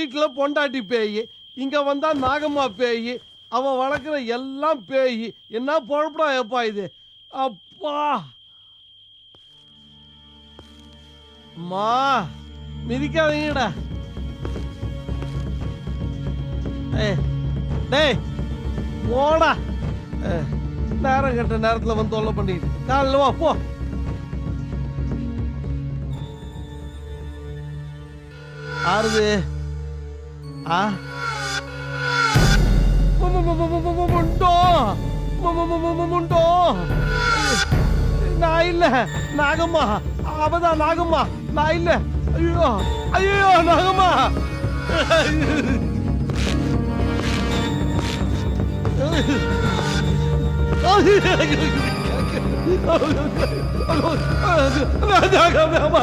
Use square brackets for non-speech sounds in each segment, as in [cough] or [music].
வீட்டுல பொண்டாட்டி பேய் இங்க வந்தா நாகம்மா பேய் அவன் வளர்க்குற எல்லாம் பேய். என்ன பொழப்படா எப்பா இது? அப்பா! மா மிதிக்காதீங்கடா. ஏய், டேய் போடா. நேரம் கெட்ட நேரத்துல வந்து தொல்லை பண்ணிட்டு காலைல வா போ. ஆறுது. ஆ? மு- மு- மு- மு- மு- மு- முண்டோ நான் இல்ல நாகம்மா! அவதான் நாகம்மா! நான் இல்ல! ஐயோ ஐயோ நாகம்மா! நாகம்மா!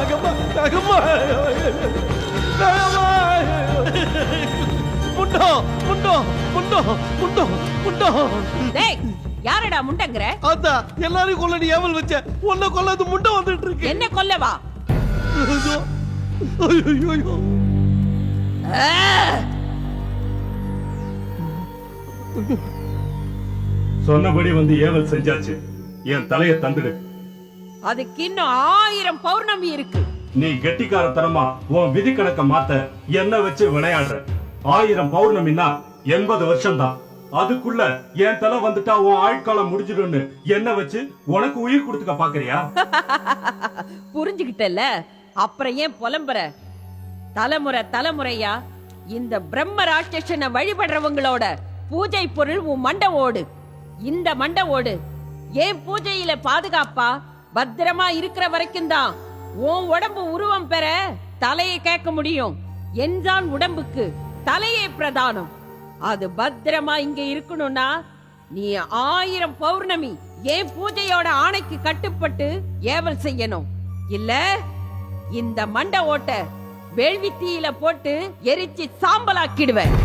நாகம்மா! நாகம்மா! முண்டோ முண்டோ முண்டோ முண்டோ முண்டோ. டேய் யாரடா முண்டங்கிற? அத்தா எல்லாரையும் கொல்ல நீ ஏவல் வச்ச. உன்னை கொல்லாது முண்டை வந்துட்டு இருக்கு. என்ன கொல்லவா ஐயோ. சொன்னபடி வந்து ஏவல் செஞ்சாச்சு. என் தலைய தந்துடு. அதுக்கு இன்னும் ஆயிரம் பௌர்ணமி இருக்கு. நீ கெட்டிக்காரத்தனமா உன் விதி கணக்க மாத்த என்ன வச்சு விளையாடுற. ஆயிரம் பௌர்ணமின்னா எண்பது வருஷம் தான் அதுக்குள்ள என் தலை வந்துட்டா உன் ஆயுட்காலம் முடிஞ்சிடும்னு என்ன வச்சு உனக்கு உயிர் கொடுத்துக்க பாக்குறியா? [laughs] புரிஞ்சுகிட்டல அப்புறம் ஏன் புலம்புற? தலைமுறை தலைமுறையா? இந்த பிரம்ம ராட்சசனை வழிபடுறவங்களோட பூஜை பொருள் உன் மண்ட ஓடு. இந்த மண்ட ஓடு. ஏன் பூஜையில பாதுகாப்பா? பத்திரமா இருக்கிற வரைக்கும் தான் உன் உடம்பு உருவம் பெற தலையை கேட்க முடியும். என்றான் உடம்புக்கு தலையே பிரதானம். அது பத்திரமா இங்க இருக்கணும்னா நீ ஆயிரம் பௌர்ணமி ஏன் பூஜையோட ஆணைக்கு கட்டுப்பட்டு ஏவல் செய்யணும்? இல்ல இந்த மண்டை ஓட்ட வேள்வி தீயில போட்டு எரிச்சு சாம்பலாக்கிடுவேன்.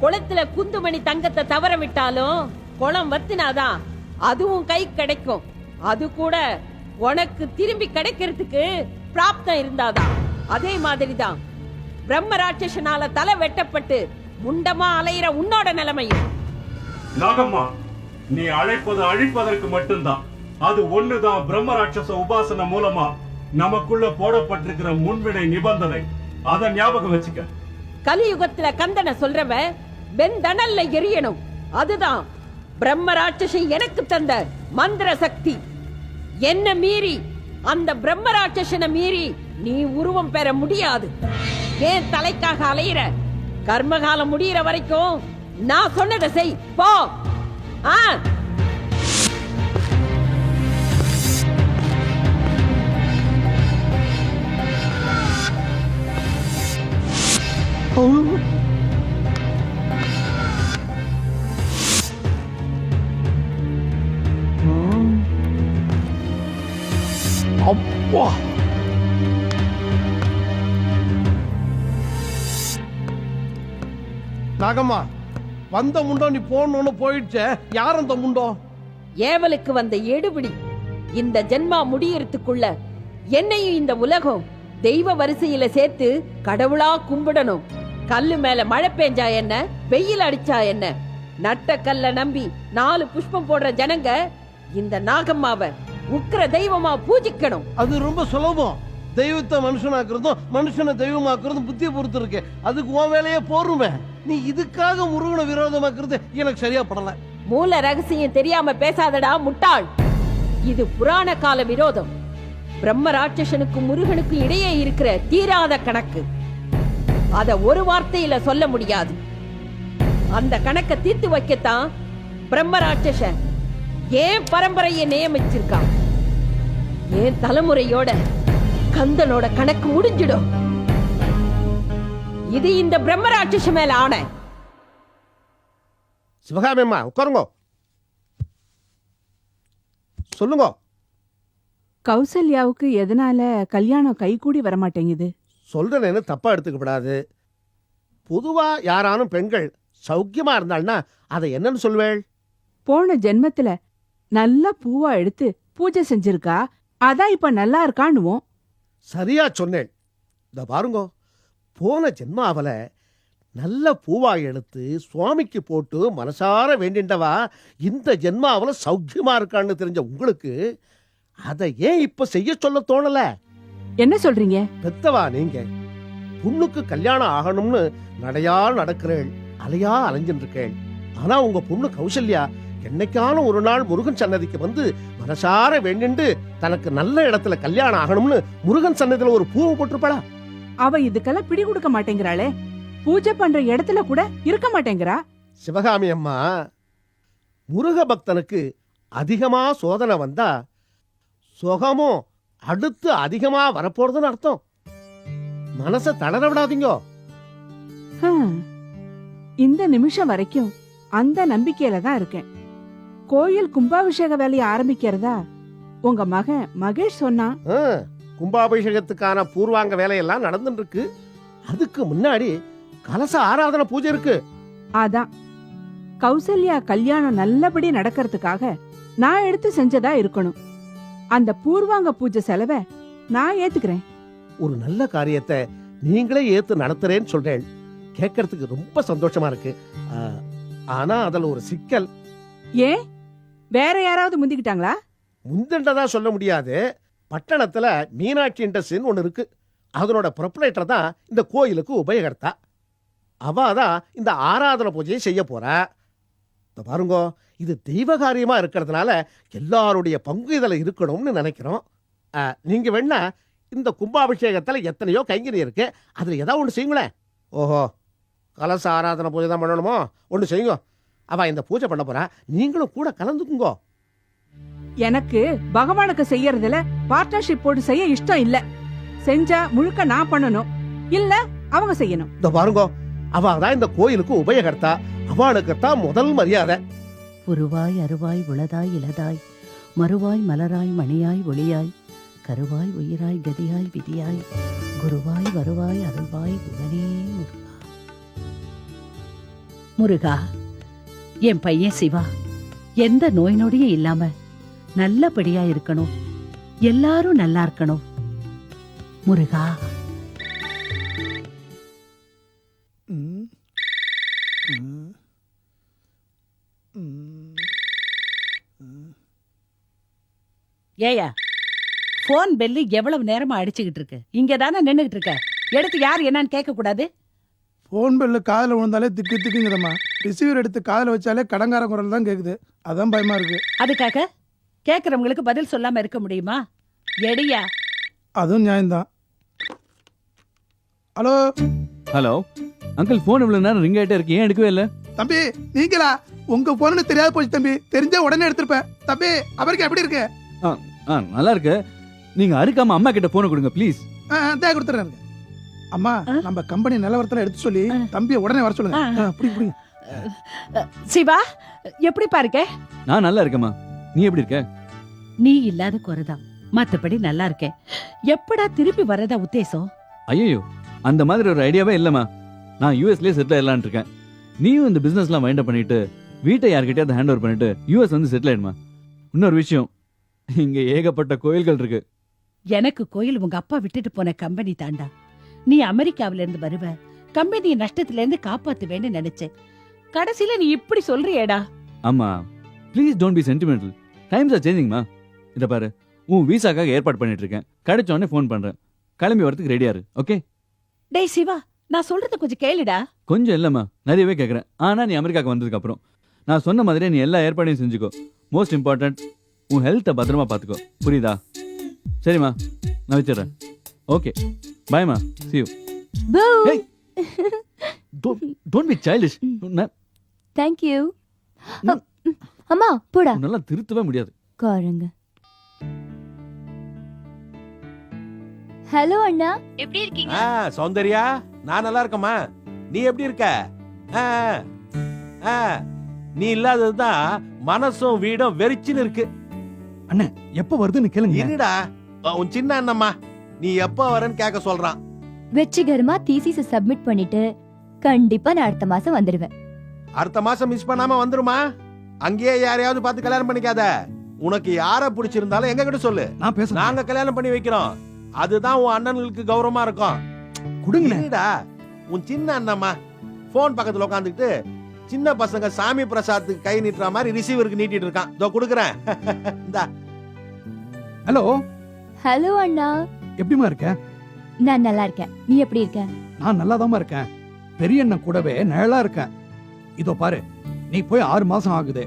குளத்துல குந்துமணி தங்கத்தை தவற விட்டாலும் குளம் வத்தினாதான் அதுவும் கை கிடைக்கும். அது கூட உனக்கு திரும்பி கிடைக்கிறதுக்கு பிராப்தம் இருந்தாதான் அதே மாதிரிதான். பிரம்ம ராட்சசனால தலை வெட்டப்பட்டு முண்டமா அலையிற உன்னோட நிலைமையும். நாகம்மா நீ அழைப்பது அழிப்பதற்கு மட்டும்தான். அது ஒண்ணுதான் பிரம்ம ராட்சச உபாசனை மூலமா நமக்குள்ள போடப்பட்டிருக்கிற முன்வினை நிபந்தனை. அத ஞாபகம் வச்சுக்க. கலியுகத்துல கந்தனை சொல்றவன் வெந்தணல்ல எரியணும். அதுதான் பிரம்ம ராட்சசன் எனக்கு தந்த மந்திர சக்தி. என்ன மீறி அந்த பிரம்ம ராட்சசனை மீறி நீ உருவம் பெற முடியாது. ஏன் தலைக்காக அலையிற? கர்மகாலம் முடியிற வரைக்கும் நான் சொன்னதை செய். போ. ஆ. அப்பா. நாகம்மா வந்த முண்டோ நீ போகணும்னு போயிடுச்சே. யார் அந்த முண்டோ? ஏவலுக்கு வந்த எடுபிடி இந்த ஜென்மா முடியறதுக்குள்ள என்னையும் இந்த உலகம் தெய்வ வரிசையில சேர்த்து கடவுளா கும்பிடணும். கல்லு மேல மழை பெஞ்சா என்ன? வெயில் அடிச்சா என்ன? நட்ட கல்ல நம்பி நாலு புஷ்பம் போடுற ஜனங்க இந்த நாகம்மாவை உக்கிர தெய்வமா பூஜிக்கணும். அது ரொம்ப சுலபம். தெய்வத்தை மனுஷனாக்குறதும் மனுஷனை தெய்வமாக்குறதும் புத்தியை பொறுத்து இருக்கு. அதுக்கு உன் வேலையே போருமே. நீ இதுக்காக முருகனை விரோதமாக்குறது எனக்கு சரியா படல. மூல ரகசியம் தெரியாம பேசாதடா முட்டாள். இது புராண கால விரோதம். பிரம்ம ராட்சசனுக்கும் முருகனுக்கும் இடையே இருக்கிற தீராத கணக்கு. அத ஒரு வார்த்தையில சொல்ல முடியாது. அந்த கணக்கை தீர்த்து வைக்கத்தான் பிரம்ம ராட்சசன் ஏன் பரம்பரையை நியமிச்சிருக்கான்? ஏன் தலைமுறையோட கந்தனோட கணக்கு முடிஞ்சிடும். இது இந்த பிரம்ம ராட்சச மேல ஆணை. சிவகாமி அம்மா உட்காருங்க. சொல்லுங்க. கௌசல்யாவுக்கு எதனால கல்யாணம் கைகூடி வரமாட்டேங்குது? சொல்றேன்னு தப்பா எடுத்துக்கப்படாது. பொதுவா யாரானும் பெண்கள் சௌக்கியமா இருந்தாள்னா அதை என்னன்னு சொல்வேள்? போன ஜென்மத்துல நல்ல பூவா எடுத்து பூஜை செஞ்சிருக்கா? அதான் இப்ப நல்லா இருக்கான்னுவோம். சரியா சொன்னேன். இந்த பாருங்க போன ஜென்மாவல நல்ல பூவா எடுத்து சுவாமிக்கு போட்டு மனசார வேண்டிண்டவா? இந்த ஜென்மாவல சௌக்கியமா இருக்கான்னு தெரிஞ்ச உங்களுக்கு அதை ஏன் இப்ப செய்ய சொல்ல தோணல? என்ன சொல்றீங்க? பெத்தவா நீங்க? பொண்ணுக்கு கல்யாணம் ஆகணும்னு நடையா நடக்கிறேள் அலையா அலைஞ்சின்னு இருக்கேள் ஆனா உங்க பொண்ணு கௌசல்யா என்னைக்கான ஒரு நாள் முருகன் சன்னதிக்கு வந்து மனசார வேண்டிண்டு தனக்கு நல்ல இடத்துல கல்யாணம் ஆகணும்னு முருகன் சன்னதியில ஒரு பூவை போட்டிருப்பாளா? அவ இதுக்கெல்லாம் பிடி கொடுக்க மாட்டேங்கிறாளே. பூஜை பண்ற இடத்துல கூட இருக்க மாட்டேங்கிறா. சிவகாமி அம்மா முருக பக்தனுக்கு அதிகமா சோதனை வந்தா சுகமும் அடுத்து அதிகமா வரப்போறதுன்னு அர்த்தம். மனச தளர விடாதீங்க. இந்த நிமிஷம் வரைக்கும் அந்த நம்பிக்கையில தான் இருக்கேன். கோயில் கும்பாபிஷேக வேலையை ஆரம்பிக்கிறதா? உங்க மகன் மகேஷ் சொன்னான் ஆ, கும்பாபிஷேகத்துக்கான பூர்வாங்க வேலையெல்லாம் நடந்துட்டு இருக்கு அதுக்கு முன்னாடி கலச ஆராதனை பூஜை இருக்கு. அதான். கௌசல்யா கல்யாணம் நல்லபடி நடக்கிறதுக்காக நான் எடுத்து செஞ்சதா இருக்கணும். அந்த பூர்வாங்க பூஜை செலவை நான் ஏத்துக்கிறேன். ஒரு நல்ல காரியத்தை நீங்களே ஏத்து நடத்துறேன்னு சொல்றேன். கேட்கறதுக்கு ரொம்ப சந்தோஷமா இருக்கு. ஆனா அதுல ஒரு சிக்கல். ஏன்? வேற யாராவது முந்திக்கிட்டாங்களா? முந்தண்டதா சொல்ல முடியாது. பட்டணத்துல மீனாட்சி இண்டஸ்ட்ரின்னு ஒன்று இருக்கு. அதனோட ப்ரொப்ரேட்டர் தான் இந்த கோயிலுக்கு உபயோகர்த்தா. அவ தான் இந்த ஆராதனை பூஜையை செய்ய போறா. இந்த பாருங்க இது தெய்வ காரியமா இருக்கிறதுனால எல்லாருடைய பங்கு இதில் இருக்கணும்னு நினைக்கிறோம். ஆ, நீங்க வேணா இந்த கும்பாபிஷேகத்தில் எத்தனையோ கைங்கறி இருக்கு. அதில் ஏதாவது ஒன்று செய்யுங்களேன். ஓஹோ கலச ஆராதனை பூஜை தான் பண்ணணுமோ? ஒன்று செய்யுங்க. அவ இந்த பூஜை பண்ண போறா. நீங்களும் கூட கலந்துக்குங்கோ. எனக்கு பகவானுக்கு செய்யறதுல பார்ட்னர்ஷிப் போட்டு செய்ய இஷ்டம் இல்ல. செஞ்சா முழுக்க நான் பண்ணணும். இல்ல அவங்க செய்யணும். இந்த பாருங்க. அவ தான் இந்த கோயிலுக்கு உபயோகர்த்தா. அவளுக்கு தான் முதல் மரியாதை. உருவாய் அருவாய் உளதாய் இலதாய் மறுவாய் மலராய் மணியாய் ஒளியாய் கருவாய் உயிராய் கதியாய் விதியாய் குருவாய் வருவாய் அருள்வாய் குகனே முருகா. முருகா என் பையன் சிவா எந்த நோய் நொடியும் இல்லாம நல்லபடியா இருக்கணும் எல்லாரும் நல்லா இருக்கணும் முருகா ம். ம். ம். ஏயா போன் பெல்லு எவ்வளவு நேரமா அடிச்சுக்கிட்டு இருக்கு இங்க தானே நின்னுகிட்டு இருக்க எடுத்து யார் என்னன்னு கேட்க கூடாது ஃபோன் பெல்லு காதில் விழுந்தாலே திக்கு திக்குங்குதம்மா ரிசீவர் எடுத்து காதில் வச்சாலே கடங்கார குரல் தான் கேட்குது அதான் பயமா இருக்கு. அதுக்காக கேக்குறவங்களுக்கு பதில் சொல்லாம இருக்க முடியுமா? எடியா. அதுவும் நியாயம்தான். ஹலோ? ஹலோ? அங்கிள் ஃபோன் இவ்வளவு நேரம் ரிங் ஆயிட்டே இருக்கு. ஏன் எடுக்கவே இல்ல? தம்பி நீங்களா? உங்க போன்னு தெரியாத போச்சு தம்பி. தெரிஞ்சா உடனே எடுத்திருப்பேன். தம்பி அவருக்கு எப்படி இருக்கு? ஆ நல்லா இருக்கு. நீங்க அறுக்காம அம்மா கிட்ட போன கொடுங்க ப்ளீஸ் ஆ, தே கொடுத்துறேன். அம்மா? நம்ம கம்பெனி நிலவரத்துல எடுத்து சொல்லி. தம்பியை உடனே வர சொல்லுங்க. புடிங்க புடிங்க. சிவா எப்படி பாருக்க? நான் நல்லா இருக்கேம்மா. நீ எப்படி இருக்க? நீ இல்லாத குறைதான். மத்தபடி நல்லா இருக்கேன். எப்படா திருப்பி வரதா உத்தேசம்? ஐயோ அந்த மாதிரி ஒரு ஐடியாவே இல்லம்மா. நான் யூஎஸ்லயே செட்டில் ஆயிடலான்னு இருக்கேன். நீயும் இந்த பிசினஸ்லாம் வைண்ட் அப் பண்ணிட்டு வீட்டை யார்கிட்டயாவது ஹேண்ட் ஓவர் பண்ணிட்டு யூஎஸ் வந்து செட்டில் ஆயிடுமா இன்னொரு விஷயம் இங்க ஏகப்பட்ட கோயில்கள் இருக்கு. எனக்கு கோயில் உங்க அப்பா விட்டுட்டு போன கம்பெனி தாண்டா. நீ அமெரிக்காவில இருந்து வருவ. கம்பெனியை நஷ்டத்துல இருந்து காப்பாத்துவேன்னு நினைச்சேன். கடைசியில நீ இப்படி சொல்றியேடா. ஆமா please don't be sentimental times are சேஞ்சிங்மா இத பாரு உன் வீசாக்காக ஏற்பாடு பண்ணிட்டு இருக்கேன் கிடைச்ச உடனே ஃபோன் பண்றேன். கிளம்பி வரதுக்கு ரெடியா இரு ஓகே டேய் சிவா நான் சொல்றத கொஞ்சம் கேளுடா. கொஞ்சம் இல்லம்மா நிறையவே கேட்குறேன் ஆனா நீ அமெரிக்காக்கு வந்ததுக்கு அப்புறம் நான் சொன்ன மாதிரியே நீ எல்லா ஏற்பாடையும் செஞ்சுக்கோ. மோஸ்ட் இம்பார்ட்டன்ட் உன் ஹெல்த்தை பத்திரமா பார்த்துக்கோ புரியுதா? சரிம்மா நான் வச்சிடுறேன். ஓகே பாய்மா you. Hey! [laughs] Don't be childish thank you ம். அம்மா போடா. நல்லா திருத்தவே முடியாது. காருங்க ஹலோ அண்ணா. எப்படி இருக்கீங்க? ஆ சௌந்தர்யா நான் நல்லா இருக்கேம்மா. நீ எப்படி இருக்க? ஆ, ஆ, நீ இல்லாததுதான் மனசும் வீடும் வெறிச்சுன்னு இருக்கு. எப்ப வருதுன்னு கேளுங்க இருடா. உன் சின்ன அண்ணம்மா. நீ எப்ப வரேன்னு கேட்க சொல்றான். வெற்றிகரமா தீசிஸ் சப்மிட் பண்ணிட்டு கண்டிப்பா நான் அடுத்த மாசம் வந்துடுவேன் அடுத்த மாசம் மிஸ் பண்ணாம வந்துருமா? அங்கேயே யாரையாவது பார்த்து கல்யாணம் பண்ணிக்காத. உனக்கு யார பிடிச்சிருந்தாலும் எங்க கிட்ட சொல்லு. நான் பேசுறேன் நாங்க கல்யாணம் பண்ணி வைக்கிறோம். அதுதான் உன் அண்ணனுக்கு கௌரவமா இருக்கும். கொடுங்கண்ணே இருடா உன் சின்ன அண்ணம்மா போன் பக்கத்துல உட்காந்துக்கிட்டு சின்ன பசங்க சாமி பிரசாத்துக்கு கை நீட்டுற மாதிரி ரிசீவருக்கு நீட்டிட்டு இருக்கான். இதோ கொடுக்குறேன். [laughs] இந்தா. ஹலோ ஹலோ அண்ணா. எப்படிமா இருக்க? நான் நல்லா இருக்கேன். நீ எப்படி இருக்க? நான் நல்லாதாம்மா இருக்கேன். பெரிய அண்ணன் கூடவே நிழலா இருக்கேன். இதோ பாரு நீ போய் ஆறு மாசம் ஆகுது.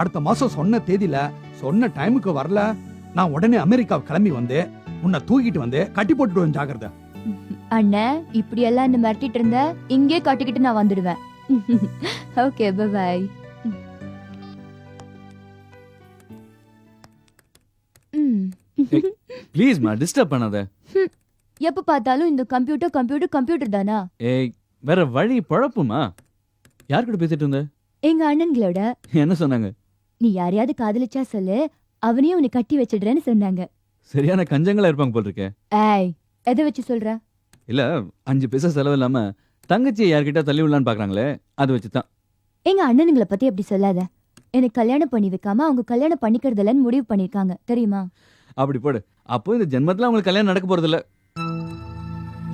அடுத்த மாசம் சொன்ன தேதியில சொன்ன டைமுக்கு வரல. நான் உடனே அமெரிக்கா கிளம்பி வந்து உன்னை தூக்கிட்டு வந்து கட்டி போட்டுடுவேன் ஜாக்கிரதை. அண்ணன் இப்படி எல்லாம் என்ன மிரட்டிட்டு இருந்த? இங்கே கட்டிக்கிட்டு நான் வந்துடுவேன். ஓகே பை ம் ப்ளீஸ்மா டிஸ்டர்ப் பண்ணாத. எப்ப பார்த்தாலும் இந்த கம்ப்யூட்டர் கம்ப்யூட்டர் கம்ப்யூட்டர் தானா? ஏய் வேற வழி பழப்புமா? யார் கூட பேசிட்டு இருந்த? எங்க அண்ணன்களோட. என்ன சொன்னாங்க? நீ யாரையாவது காதலிச்சா சொல்லு அவனையும் உன்னை கட்டி வச்சிடுறேன்னு சொன்னாங்க. சரியான கஞ்சங்களா இருப்பாங்க போல் இருக்கே ஏய் எதை வச்சு சொல்ற? இல்ல அஞ்சு பைசா செலவு இல்லாம தங்கச்சியை யார்கிட்ட தள்ளி விடலான்னு பாக்குறாங்களே அது வச்சு தான் எங்க அண்ணனுங்களை பத்தி அப்படி சொல்லாத. எனக்கு கல்யாணம் பண்ணி வைக்காம அவங்க கல்யாணம் பண்ணிக்கிறதில்லன்னு முடிவு பண்ணிருக்காங்க தெரியுமா? அப்படி போடு. அப்போ இந்த ஜென்மத்துல அவங்களுக்கு கல்யாணம் நடக்க போறது இல்ல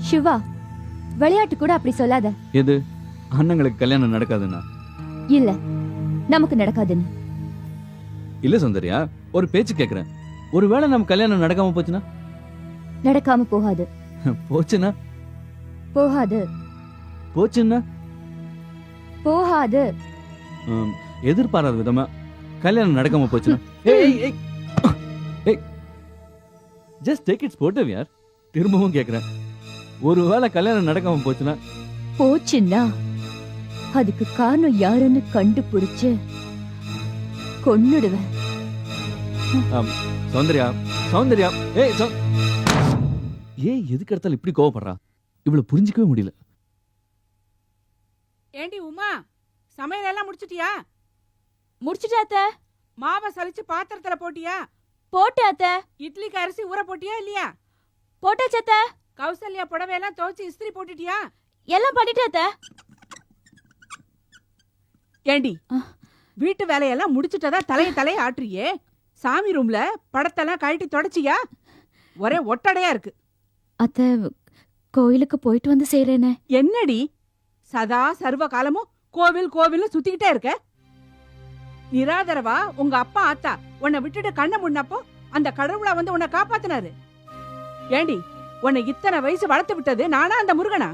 சிவா விளையாட்டு கூட அப்படி சொல்லாத. எது? அண்ணங்களுக்கு கல்யாணம் நடக்காதுன்னா? இல்ல. நமக்கு நடக்காதுன்னு. இல்ல சுந்தரியா ஒரு பேச்சு கேக்குறேன். ஒருவேளை நம்ம கல்யாணம் நடக்காம போச்சுன்னா? நடக்காம போகாது. [laughs] போச்சுன்னா? போகாது. போச்சுன்னா? போகாது. எதிர்பாராத விதமா கல்யாணம் நடக்காம போச்சுன்னா? ஏய் ஏய் ஏய். ஜஸ்ட் டேக் இட்ஸ் போட்டோ யார்? திரும்பவும் கேக்குறேன். ஒருவேளை கல்யாணம் நடக்காம போச்சுன்னா? போச்சுன்னா அதுக்கு காரணம் யாருன்னு கண்டுபிடிச்சு கொன்னுடுவேன். சௌந்தர்யா சௌந்தர்யா ஏய் சௌ ஏய் எதுக்கு எடுத்தாலும் இப்படி கோவப்படுறா? இவ்வளவு புரிஞ்சிக்கவே முடியல. ஏண்டி உமா சமையல் எல்லாம் முடிச்சிட்டியா? முடிச்சுட்டாத்த மாவை சலிச்சு பாத்திரத்துல போட்டியா? போட்டாத்த இட்லிக்கு அரிசி ஊற போட்டியா இல்லையா? போட்டாச்சத்த கௌசல்யா புடவை எல்லாம் துவைச்சு இஸ்திரி போட்டுட்டியா? எல்லாம் பண்ணிட்டாத்த ஏண்டி. வீட்டு வேலையெல்லாம் முடிச்சிட்டதா தலைய தலைய ஆட்டுறியே? சாமி ரூம்ல படத்தெல்லாம் கழட்டி தொடச்சியா? ஒரே ஒட்டடையா இருக்கு. அத்த கோயிலுக்கு போயிட்டு வந்து செய்றேனே. என்னடி? சதா சர்வ காலமும் கோவில் கோவில்னு சுத்திக்கிட்டே இருக்க? நிராதரவா உங்க அப்பா ஆத்தா உன்னை விட்டுட்டு கண்ணை முன்னப்போ அந்த கடவுளா வந்து உன்னை காப்பாத்தினாரு. ஏண்டி உன்னை இத்தனை வயசு வளர்த்து விட்டது நானா அந்த முருகனா?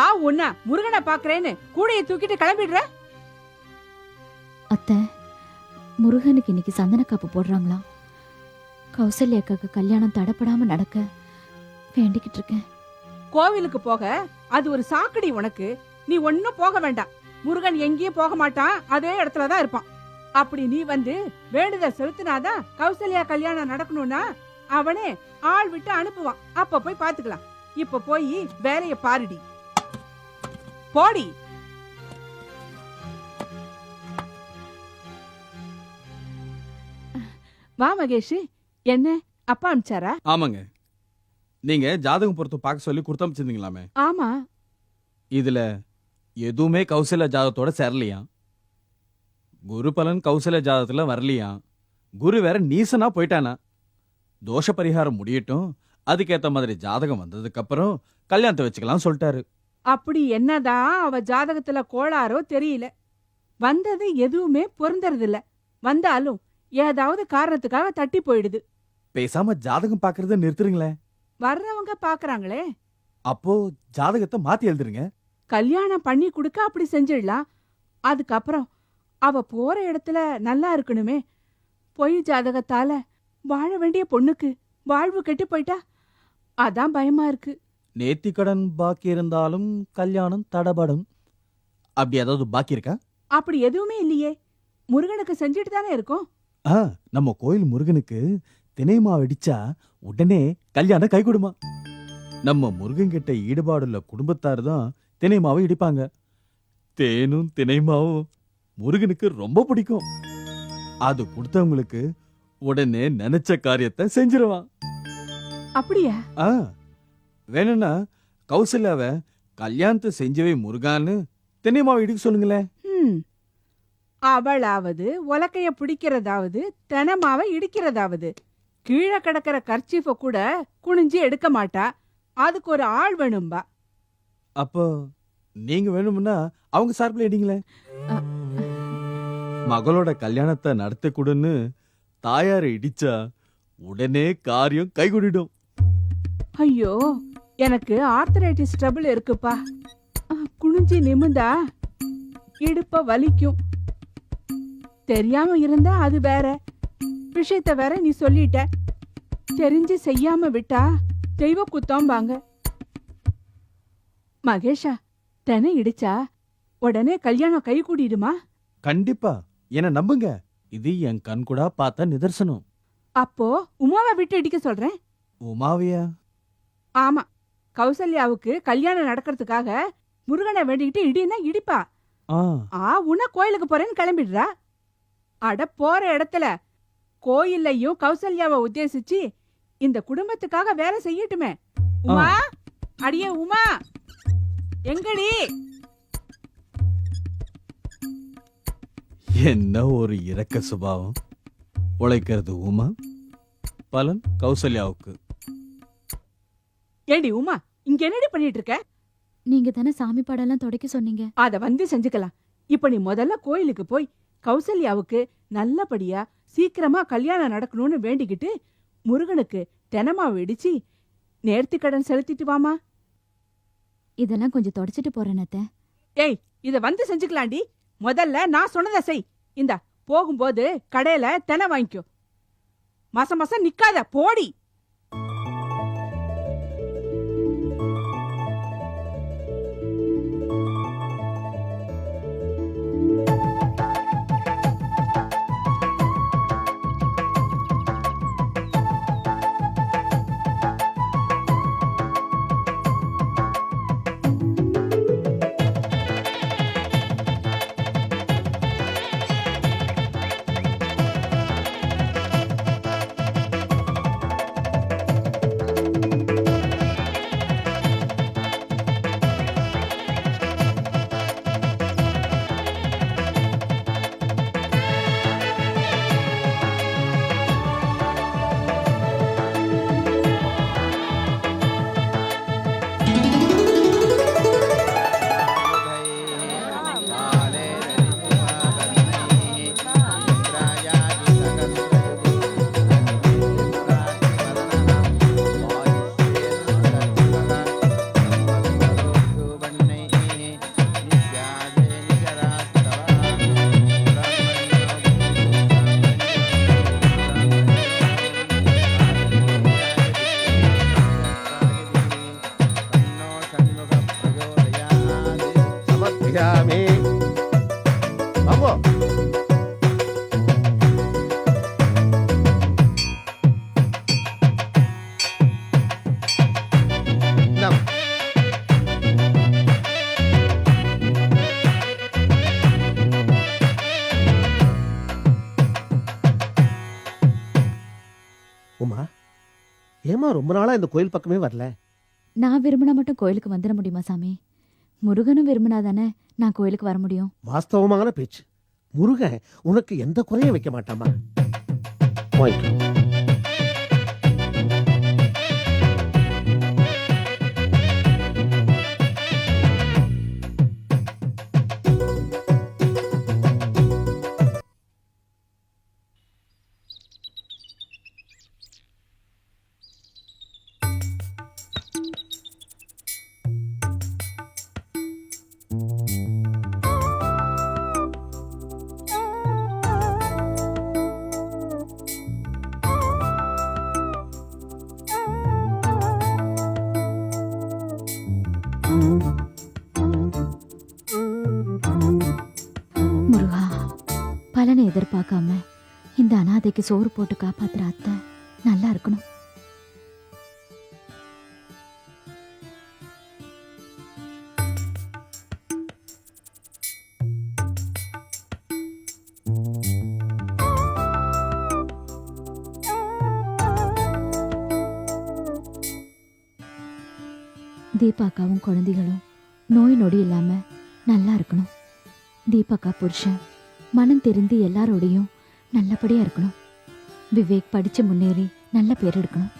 ஆ உன்ன முருகனை பாக்குறேன்னு கூடைய தூக்கிட்டு கிளம்பிடுற? அத்த முருகனுக்கு இன்னைக்கு சந்தன காப்பு போடுறாங்களாம் கௌசல்யாக்காக்கு கல்யாணம் தடப்படாம நடக்க வேண்டிக்கிட்டு இருக்கேன். கோவிலுக்கு போக அது ஒரு சாக்கடி உனக்கு. நீ ஒன்னும் போக வேண்டாம். முருகன் எங்கேயும் போக மாட்டான். அதே இடத்துல தான் இருப்பான். அப்படி நீ வந்து வேண்டுதல் செலுத்தினாதான் கௌசல்யா கல்யாணம் நடக்கணும்னா அவனே ஆள் விட்டு அனுப்புவான். அப்ப போய் பாத்துக்கலாம். இப்ப போய் வேலைய பாருடி. போடி. வா மகேஷ். என்ன? அப்பா அனுப்பிச்சாரா ஆமாங்க. நீங்க ஜாதகம் பொறுத்து பார்க்க சொல்லி கொடுத்தமிச்சிருந்தீங்களாமே ஆமா. இதுல எதுவுமே கௌசல்ய ஜாதகத்தோட சேரலையா? குரு பலன் கௌசல்ய ஜாதகத்துல வரலையா? குரு வேற நீசனா போயிட்டானா? தோஷ பரிகாரம் முடியட்டும். அதுக்கேத்த மாதிரி ஜாதகம் வந்ததுக்கு அப்புறம் கல்யாணத்தை வச்சுக்கலாம் சொல்லிட்டாரு. அப்படி என்னதான் அவ ஜாதகத்துல கோளாறோ தெரியல. வந்தது எதுவுமே பொருந்தறதில்ல. வந்தாலும் ஏதாவது காரணத்துக்காக தட்டி போயிடுது. பேசாம ஜாதகம் பாக்குறத நிறுத்துறீங்களேன் வர்றவங்க பாக்குறாங்களே. அப்போ ஜாதகத்தை மாத்தி எழுதுருங்க. கல்யாணம் பண்ணி கொடுக்க அப்படி செஞ்சிடலாம். அதுக்கப்புறம் அவ போற இடத்துல நல்லா இருக்கணுமே. பொய் ஜாதகத்தால வாழ வேண்டிய பொண்ணுக்கு வாழ்வு கெட்டு போயிட்டா அதான் பயமா இருக்கு. நேத்தி கடன் பாக்கி இருந்தாலும் கல்யாணம் தடபடும். அப்படி ஏதாவது பாக்கி இருக்கா? அப்படி எதுவுமே இல்லையே. முருகனுக்கு செஞ்சுட்டு தானே இருக்கோம். ஆ நம்ம கோயில் முருகனுக்கு தினைமா வெடிச்சா உடனே கல்யாணம் கைகூடுமா? நம்ம முருகன் கிட்ட ஈடுபாடுள்ள குடும்பத்தார் தான் தினைமாவை இடிப்பாங்க. தேனும் தினைமாவும் முருகனுக்கு ரொம்ப பிடிக்கும். அது கொடுத்தவங்களுக்கு உடனே நினைச்ச காரியத்தை செஞ்சிருவான். அப்படியா? ஆ வேணும்னா கௌசல்யாவை கல்யாணத்தை செஞ்சவே முருகான்னு தென்னையம்மாவை இடிக்க சொல்லுங்களேன். ம். அவளாவது உலக்கைய பிடிக்கிறதாவது தெனமாவ இடிக்கிறதாவது. கீழே கிடக்கிற கர்ச்சீஃப கூட குனிஞ்சு எடுக்க மாட்டா. அதுக்கு ஒரு ஆள் வேணும்பா. அப்போ நீங்க வேணும்னா அவங்க சார்பில் இடிங்களேன். மகளோட கல்யாணத்தை நடத்த கூடன்னு தாயாரை இடிச்சா உடனே காரியம் கைகூடிடும். ஐயோ எனக்கு ஆர்த்தரைட்டிஸ் ட்ரபிள் இருக்குப்பா. குனிஞ்சு நிமிந்தா இடுப்ப வலிக்கும். தெரியாம இருந்தா அது வேற. விஷயத்த வேற நீ சொல்லிட்ட. தெரிஞ்சு செய்யாம விட்டா தெய்வ குத்தம்பாங்க. மகேஷா தென இடிச்சா உடனே கல்யாணம் கை கூடிடுமா கண்டிப்பா. என்ன நம்புங்க. இது என் கண் கூட பார்த்த நிதர்சனம். அப்போ உமாவை விட்டு இடிக்க சொல்றேன்? உமாவியா? ஆமா. கௌசல்யாவுக்கு கல்யாணம் நடக்கிறதுக்காக முருகனை வேண்டிக்கிட்டு இடின்னா இடிப்பா. ஆ. ஆ உன்ன கோயிலுக்கு போறேன்னு கிளம்பிடுறா. அட போற இடத்துல கோயில்லையும் கௌசல்யாவை உத்தேசிச்சு இந்த குடும்பத்துக்காக வேலை செய்யட்டுமே. உமா? அடியே உமா. எங்கடி? என்ன ஒரு இரக்க சுபாவம்? உழைக்கிறது உமா? பலன் கௌசல்யாவுக்கு. ஏடி உமா இங்க என்னடி பண்ணிட்டு இருக்க நீங்க தானே சாமி படம்லாம் துடைக்க சொன்னீங்க. அத வந்து செஞ்சுக்கலாம். இப்ப நீ முதல்ல கோயிலுக்கு போய் கௌசல்யாவுக்கு நல்லபடியா சீக்கிரமா கல்யாணம் நடக்கணும்னு வேண்டிக்கிட்டு முருகனுக்கு தெனமா வெடிச்சு நேர்த்தி கடன் செலுத்திட்டு வாமா. இதெல்லாம் கொஞ்சம் தொடச்சிட்டு போறேன் அத்தை. ஏய் இத வந்து செஞ்சுக்கலாண்டி. முதல்ல நான் சொன்னதை செய். இந்த போகும்போது கடையில தென வாங்கிக்கோ. மாசம் மாசம் நிக்காத போடி. ஏமா ரொம்ப நாளா இந்த கோயில் பக்கமே வரல. நான் விரும்பினா மட்டும் கோயிலுக்கு வந்துட முடியுமா சாமி? முருகனும் விரும்பினா தானே நான் கோயிலுக்கு வர முடியும்? வாஸ்தவமான பேச்சு. முருகன் உனக்கு எந்த குறையும் வைக்க மாட்டாமா குழந்தைக்கு சோறு போட்டு காப்பாத்துற அத்தை நல்லா இருக்கணும். தீபாக்காவும் குழந்தைகளும் நோய் நொடி இல்லாம நல்லா இருக்கணும். தீபாக்கா புருஷன் மனம் தெரிந்து எல்லாரோடையும் நல்லபடியா இருக்கணும். விவேக் படிச்சு முன்னேறி நல்ல பேர் எடுக்கணும்.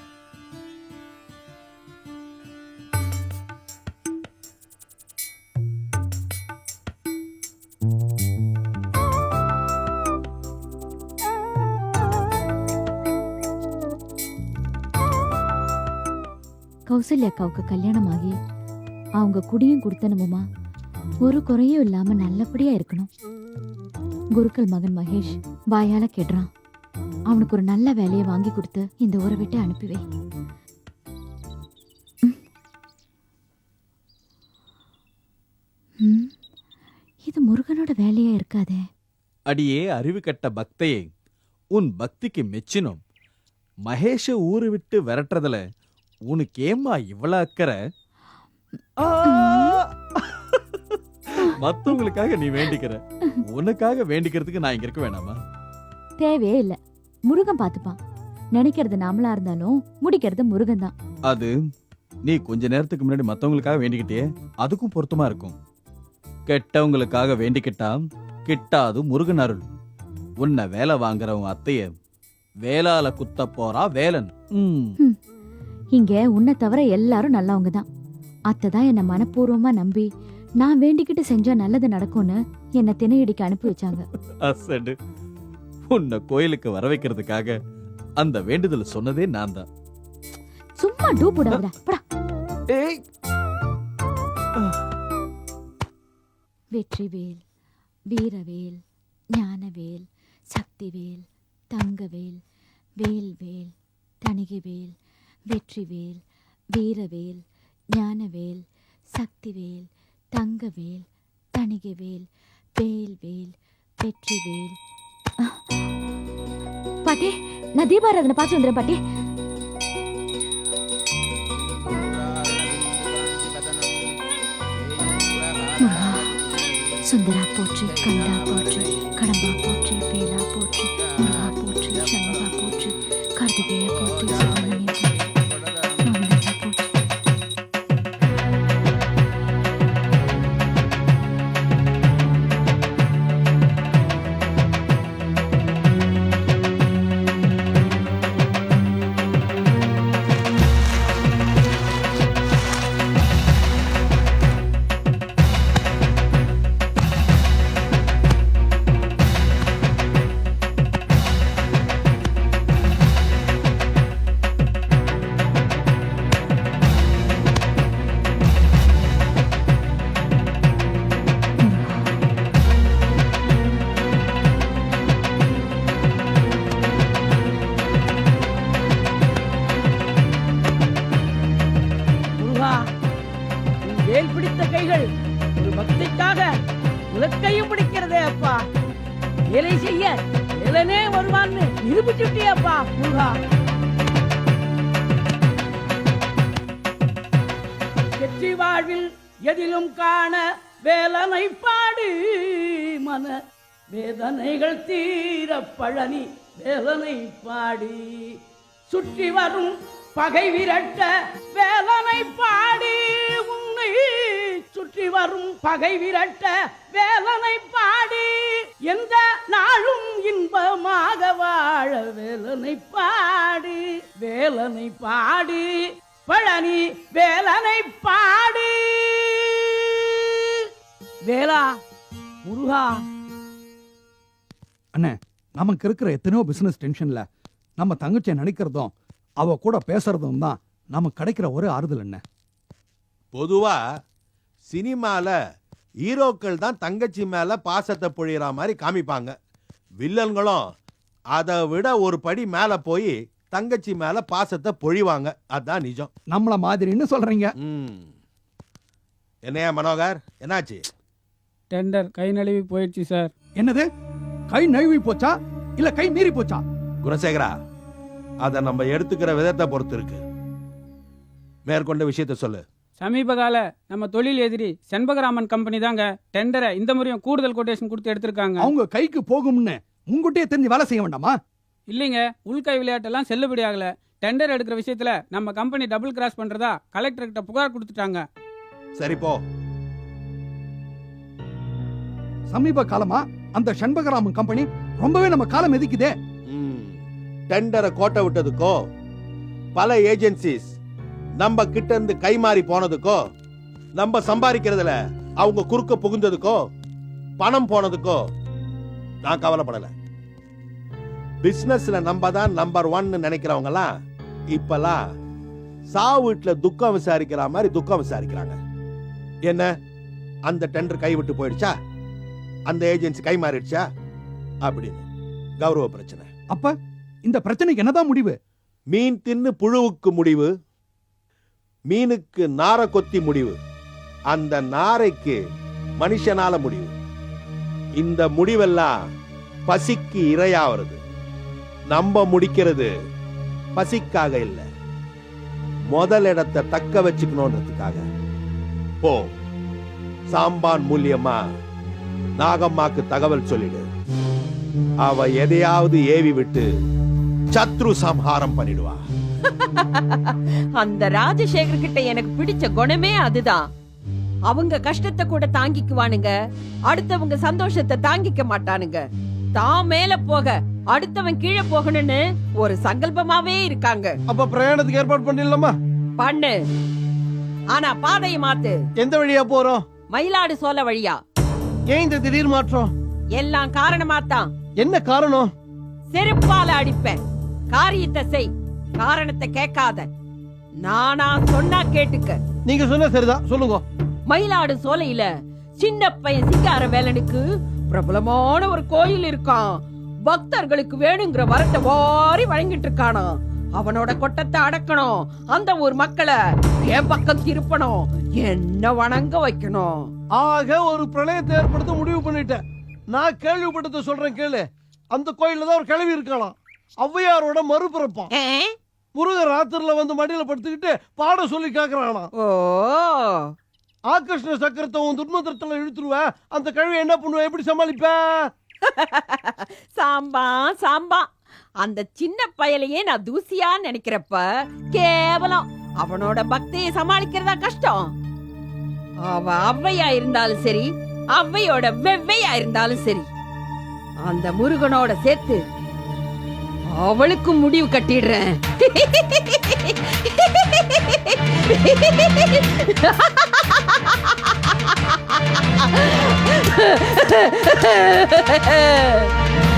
கௌசல்யா அக்காவுக்கு கல்யாணம் ஆகி அவங்க குடியும் கொடுத்தனமுமா ஒரு குறையும் இல்லாம நல்லபடியா இருக்கணும். குருக்கள் மகன் மகேஷ் வாயால கேடுறான் அவனுக்கு ஒரு நல்ல வேலையை வாங்கி கொடுத்து இந்த ஊரை விட்டு அனுப்பி வை ம். ம். இது முருகனோட வேலையா இருக்காதே அடியே அறிவு கட்ட பக்தையே உன் பக்திக்கு மெச்சினோம் மகேஷ ஊரு விட்டு விரட்டுறதுல உனக்கு ஏம்மா இவ்வளவு அக்கறை! மத்தவங்களுக்காக நீ வேண்டிக்கிற உனக்காக வேண்டிக்கிறதுக்கு நான் இங்க இருக்க வேணாமா? தேவையே இல்ல. முருகன் பார்த்துப்பான். நினைக்கிறது நாமளா இருந்தாலும் முடிக்கிறது முருகன் தான். அது நீ கொஞ்ச நேரத்துக்கு முன்னாடி மத்தவங்களுக்காக வேண்டிக்கிட்டே அதுக்கும் பொருத்தமா இருக்கும். கெட்டவங்களுக்காக வேண்டிக்கிட்டா கிட்டாது முருகன் அருள். உன்னை வேலை வாங்குறவன் அத்தைய வேலால குத்த போறா வேலன். ம். இங்க உன்னை தவிர எல்லாரும் நல்லவங்க தான். அத்தை தான் என்னை மனப்பூர்வமா நம்பி நான் வேண்டிக்கிட்டு செஞ்சா நல்லது நடக்கும்னு என்னை திணையடிக்க அனுப்பி வச்சாங்க. அசடு. உன்னை கோயிலுக்கு வர வைக்கிறதுக்காக அந்த வேண்டுதல் சொன்னதே நான் தான். சும்மா டூ போடாதடா போடா. ஏய். வெற்றிவேல் வீரவேல் ஞானவேல் சக்திவேல் தங்கவேல் வேல்வேல் தணிகைவேல் வெற்றிவேல் வீரவேல் ஞானவேல் சக்திவேல் தங்கவேல் தணிகவேல் பேல்வேல் வெற்றிவேல். பாட்டி நான் தீபாராதனை பார்த்து வந்துடுறேன் பாட்டி. சுந்தரா போற்றி கண்டா போற்றி கடம்பா போற்றி வேலா போற்றி முருகா போற்றி சண்முகா போற்றி கார்த்திகேய போற்றி பழனி வேலனை பாடி சுற்றி வரும் பகை விரட்ட வேலனை பாடி உன்னை சுற்றி வரும் பகை விரட்ட வேலனை பாடி எந்த நாளும் இன்பமாக வாழ வேலனை பாடி வேலனை பாடி பழனி வேலனை பாடி. வேலா முருகா. அண்ண நமக்கு இருக்கிற எத்தனையோ பிசினஸ் டென்ஷன்ல நம்ம தங்கச்சியை நினைக்கிறதும் அவ கூட பேசுறதும் தான் நமக்கு கிடைக்கிற ஒரு ஆறுதல் என்ன? பொதுவா சினிமால ஹீரோக்கள் தான் தங்கச்சி மேல பாசத்தை பொழியிற மாதிரி காமிப்பாங்க. வில்லன்களும் அதை விட ஒரு படி மேல போய் தங்கச்சி மேல பாசத்தை பொழிவாங்க. அதான் நிஜம். நம்மள மாதிரின்னு சொல்றீங்க. ம். என்னையா மனோகர்? என்னாச்சு? டெண்டர் கை நழுவி போயிடுச்சு சார். என்னது? கை நழுவி போச்சா இல்ல கை மீறி போச்சா? குணசேகரா அதை நம்ம எடுத்துக்கிற விதத்தை பொறுத்து இருக்கு. மேற்கொண்ட விஷயத்த சொல்லு. சமீப கால நம்ம தொழில் எதிரி செண்பகராமன் கம்பெனி தாங்க டெண்டரை இந்த முறையும் கூடுதல் கொட்டேஷன் கொடுத்து எடுத்திருக்காங்க. அவங்க கைக்கு போகும்னு முன்கூட்டியே தெரிஞ்சு வேலை செய்ய வேண்டாமா? இல்லைங்க உள்கை விளையாட்டெல்லாம் செல்லுபடி ஆகல. டெண்டர் எடுக்கிற விஷயத்துல நம்ம கம்பெனி டபுள் கிராஸ் பண்றதா கலெக்டர் கிட்ட புகார் கொடுத்துட்டாங்க. சரி போ. சமீப காலமா? அந்த சண்பகராமன் கம்பெனி ரொம்பவே நம்ம காலம் எதிக்குதே ம். டெண்டரை கோட்டை விட்டதுக்கோ பல ஏஜென்சிஸ் நம்ம கிட்ட இருந்து கைமாறி போனதுக்கோ நம்ம சம்பாதிக்கிறதுல அவங்க குறுக்க புகுந்ததுக்கோ பணம் போனதுக்கோ நான் கவலைப்படல. பிசினஸ்ல நம்ம தான் நம்பர் ஒன்னு நினைக்கிறவங்கலாம் இப்பெல்லாம் சா வீட்டுல துக்கம் விசாரிக்கிற மாதிரி துக்கம் விசாரிக்கிறாங்க. என்ன? அந்த டெண்டர் கைவிட்டு போயிடுச்சா? அந்த ஏஜென்சி கை மாறிடுச்சா? அப்படின்னு. கௌரவ பிரச்சனை. அப்ப இந்த பிரச்சனைக்கு என்னதான் முடிவு? மீன் தின்னு புழுவுக்கு முடிவு. மீனுக்கு நாரை கொத்தி முடிவு. அந்த நாரைக்கு மனுஷனால முடிவு. இந்த முடிவெல்லாம் பசிக்கு இரையாவது நம்ம முடிக்கிறது பசிக்காக இல்ல. முதல் இடத்தை தக்க வச்சுக்கணுன்றதுக்காக. போ. சாம்பான் மூலியமா நாகம்மாக்கு தகவல் சொல்லிடு. அவ எதையாவது ஏவி விட்டு சத்ரு சம்ஹாரம் பண்ணிடுவா. [laughs] அந்த ராஜசேகர் கிட்ட எனக்கு பிடிச்ச குணமே அதுதான். அவங்க கஷ்டத்தை கூட தாங்கிக்குவானுங்க. அடுத்தவங்க சந்தோஷத்தை தாங்கிக்க மாட்டானுங்க. தான் மேல போக அடுத்தவன் கீழே போகணும்னு ஒரு சங்கல்பமாவே இருக்காங்க. அப்ப பிரயாணத்துக்கு ஏற்பாடு பண்ணிடலாமா? பண்ணு. ஆனா பாதையை மாத்து. எந்த வழியா போறோம்? மயிலாடு சோழ வழியா. ஏன் இந்த திடீர் மாற்றம்? எல்லாம் காரணமாத்தான். என்ன காரணம்? செருப்பால அடிப்பேன். காரியத்தை செய். காரணத்தை கேட்காத. நானா சொன்னா கேட்டுக்க. நீங்க சொன்ன சரிதான். சொல்லுங்க. மயிலாடு சோலையில சின்ன பையன் சிங்கார வேலனுக்கு பிரபலமான ஒரு கோயில் இருக்கான் பக்தர்களுக்கு வேணுங்கிற வரத்தை வாரி வழங்கிட்டு இருக்கானா அவனோட கொட்டத்தை அடக்கணும். அந்த ஊர் மக்களை என் பக்கம் திருப்பணும். என்ன வணங்க வைக்கணும்? ஆக ஒரு பிரளயத்தை ஏற்படுத்த முடிவு பண்ணிட்டேன். நான் கேள்விப்பட்டதை சொல்றேன் கேளு. அந்த கோயில்ல தான் ஒரு கிழவி இருக்கலாம் ஔவையாரோட மறுபிறப்பான் ஏ? முருகன் ராத்திரில வந்து மடியில படுத்துக்கிட்டு பாட சொல்லி கேக்குறானா. ஆகர்ஷ்ண சக்கரத்தை உன் துர்மந்திரத்துல இழுத்துருவ. அந்த கிழவி என்ன பண்ணுவ? எப்படி சமாளிப்ப? [laughs] சாம்பா சாம்பா. அந்த சின்ன பயலையே நான் தூசியான்னு நினைக்கிறப்ப கேவலம். அவனோட பக்தியை சமாளிக்கிறதா கஷ்டம்? அவ அவ்வையா இருந்தாலும் சரி அவ்வையோட வெவ்வையா இருந்தாலும் சரி அந்த முருகனோட சேர்த்து அவளுக்கும் முடிவு கட்டிடுறேன். Ha [laughs]